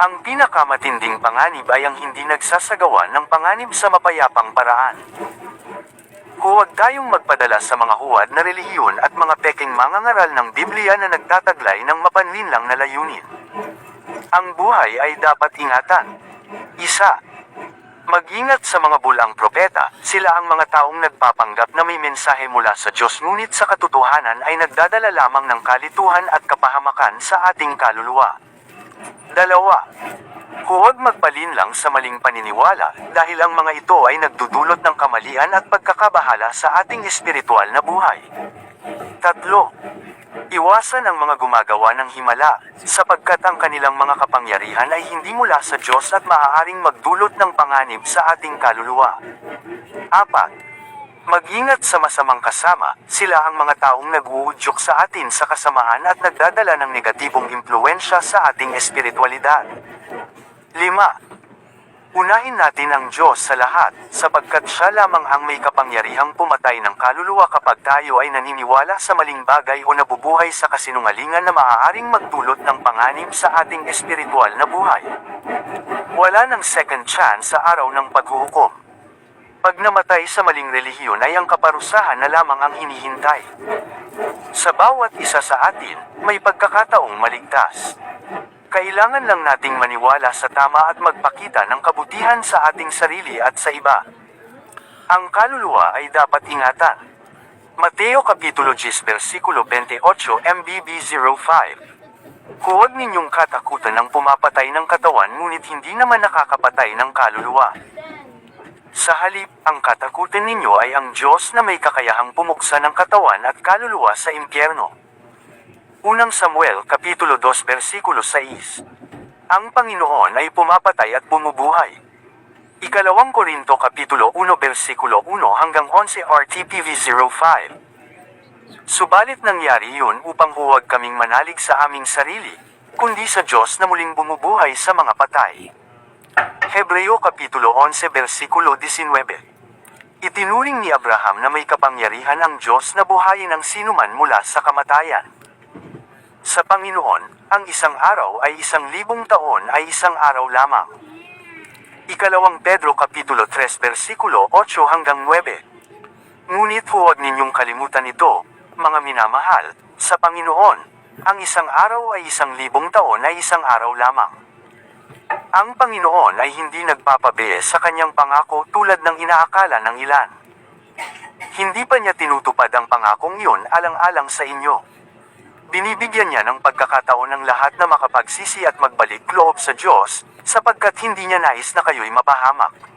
Ang pinakamatinding panganib ay ang hindi nagsasagawa ng panganib sa mapayapang paraan. Huwag tayong magpadala sa mga huwad na relihiyon at mga peking mangangaral ng Biblia na nagtataglay ng mapanlinlang na layunin. Ang buhay ay dapat ingatan. Isa. Mag-ingat sa mga bulang propeta, sila ang mga taong nagpapanggap na may mensahe mula sa Diyos ngunit sa katotohanan ay nagdadala lamang ng kalituhan at kapahamakan sa ating kaluluwa. Dalawa. Huwag magpalinlang sa maling paniniwala dahil ang mga ito ay nagdudulot ng kamalian at pagkakabahala sa ating espiritual na buhay. Tatlo. Iwasan ang mga gumagawa ng himala, sapagkat ang kanilang mga kapangyarihan ay hindi mula sa Diyos at maaaring magdulot ng panganib sa ating kaluluwa. Apat. Mag-ingat sa masamang kasama, sila ang mga taong nag-uudyok sa atin sa kasamaan at nagdadala ng negatibong impluensya sa ating espiritualidad. Lima. Unahin natin ang Diyos sa lahat, sapagkat siya lamang ang may kapangyarihang pumatay ng kaluluwa kapag tayo ay naniniwala sa maling bagay o nabubuhay sa kasinungalingan na maaaring magdulot ng panganib sa ating espiritual na buhay. Wala ng second chance sa araw ng paghuhukom. Pag namatay sa maling relihiyon ay ang kaparusahan na lamang ang hinihintay. Sa bawat isa sa atin, may pagkakataong maligtas. Kailangan lang nating maniwala sa tama at magpakita ng kabutihan sa ating sarili at sa iba. Ang kaluluwa ay dapat ingatan. Mateo Kapitulo 10 versikulo 28 MBB 05 Huwag ninyong katakutan ng pumapatay ng katawan ngunit hindi naman nakakapatay ng kaluluwa. Sa halip, ang katakutan ninyo ay ang Diyos na may kakayahang pumuksa ng katawan at kaluluwa sa impyerno. Unang Samuel Kapitulo 2 versikulo 6 Ang Panginoon ay pumapatay at bumubuhay. Ikalawang Korinto Kapitulo 1 versikulo 1 hanggang 11 RTPV 05 Subalit nangyari yun upang huwag kaming manalig sa aming sarili, kundi sa Diyos na muling bumubuhay sa mga patay. Hebreo Kapitulo 11 versikulo 19 Itinuring ni Abraham na may kapangyarihan ang Diyos na buhayin ang sinuman mula sa kamatayan. Sa Panginoon, ang isang araw ay isang libong taon ay isang araw lamang. Ikalawang Pedro Kapitulo 3 versikulo 8 hanggang 9 Ngunit huwag ninyong kalimutan ito, mga minamahal, sa Panginoon, ang isang araw ay isang libong taon ay isang araw lamang. Ang Panginoon ay hindi nagpapabe sa kanyang pangako tulad ng inaakala ng ilan. Hindi pa niya tinutupad ang pangakong iyon alang-alang sa inyo. Binibigyan niya ng pagkakataon ng lahat na makapagsisi at magbalik loob sa Diyos, sapagkat hindi niya nais na kayo'y mapahamak.